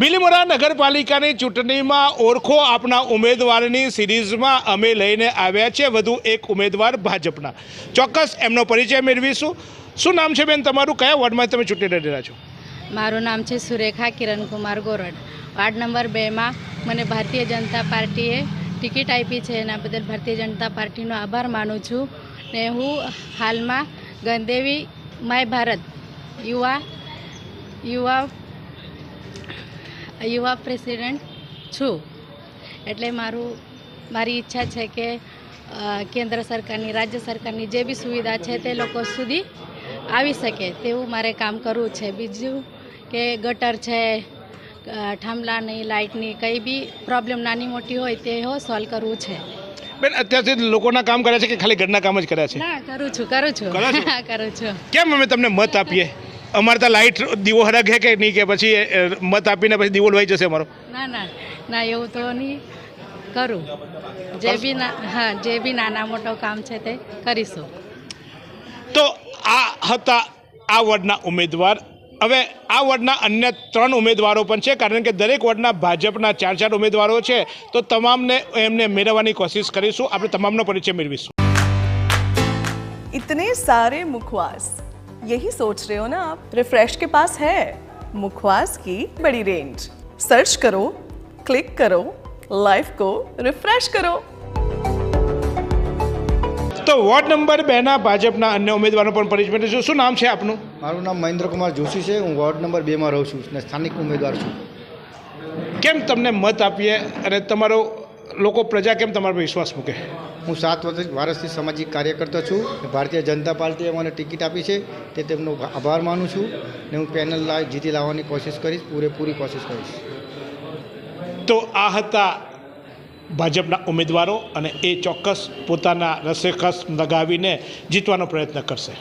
બિલીમોરા નગરપાલિકાની ચૂંટણીમાં ઓળખો આપના ઉમેદવારની સિરીઝમાં અમે લઈને આવ્યા છે વધુ એક ઉમેદવાર ભાજપના. ચોક્કસ એમનો પરિચય મેળવીશું. શું નામ છે બેન તમારું? કયા વોર્ડમાં તમે ચૂંટણી લડેલા છો? મારું નામ છે સુરેખા કિરણકુમાર ગોરડ. વાર્ડ નંબર બેમાં મને ભારતીય જનતા પાર્ટીએ ટિકિટ આપી છે. એના બદલ ભારતીય જનતા પાર્ટીનો આભાર માનું છું ને હું હાલમાં ગણદેવી માય ભારત યુવા યુવા યુવા પ્રેસિડેન્ટ છું. એટલે મારું મારી ઈચ્છા છે કે કેન્દ્ર સરકારની રાજ્ય સરકારની જે બી સુવિધા છે તે લોકો સુધી આવી શકે તેવું મારે કામ કરવું છે. બીજું કે ગટર છે થાંભલાની લાઇટની કંઈ બી પ્રોબ્લેમ નાની મોટી હોય તે હો સોલ્વ કરવું છે. બેન અત્યારથી લોકોના કામ કર્યા છે કે ખાલી ઘરના કામ જ કર્યા છે? ના કરું છું. કરું છું? કરું છું. કેમ અમે તમને મત આપીએ? અમારે તો લાઇટ દીવો હરક હે કે નહીં કે પછી મત આપીને પછી દીવો લઈ જશે અમારો. ના ના ના એવું તો નહીં. કરું. જે બી હા જે બી નાના મોટો કામ છે તે કરીશું. તો આ હતા આ વોર્ડના ઉમેદવાર. હવે આ વોર્ડના અન્ય ત્રણ ઉમેદવારો પણ છે કારણ કે દરેક વોર્ડના ભાજપના ચાર ચાર ઉમેદવારો છે. તો તમામને એમને મેળવવાની કોશિશ કરીશું. આપણે તમામનો પરિચય મેળવીશું. ઇતને સારે મુખવાસ. यही सोच रहे हो ना आप रिफ्रेश के पास है मुखवास की बड़ी रेंज सर्च करो क्लिक करो लाइफ को रिफ्रेश करो તો વોર્ડ નંબર બેના ભાજપના અન્ય ઉમેદવારો પણ પરિચય મેળવીશું શું નામ છે આપનું મારું નામ મહેન્દ્રકુમાર જોશી છે હું વોર્ડ નંબર બેમાં રહું છું અને સ્થાનિક ઉમેદવાર છું કેમ તમને મત આપીએ અને તમારો લોકો પ્રજા કેમ તમારા પર વિશ્વાસ મૂકે? હું સાત વર્ષ વર્ષથી સામાજિક કાર્યકર્તા છું. ભારતીય જનતા પાર્ટીએ મને ટિકિટ આપી છે. તે તેમનો આભાર માનું છું ને હું પેનલ લાવી જીતી લાવવાની કોશિશ કરીશ પૂરેપૂરી કોશિશ કરીશ. તો આ હતા ભાજપના ઉમેદવારો અને એ ચોક્કસ પોતાના રસેખસ લગાવીને જીતવાનો પ્રયત્ન કરશે.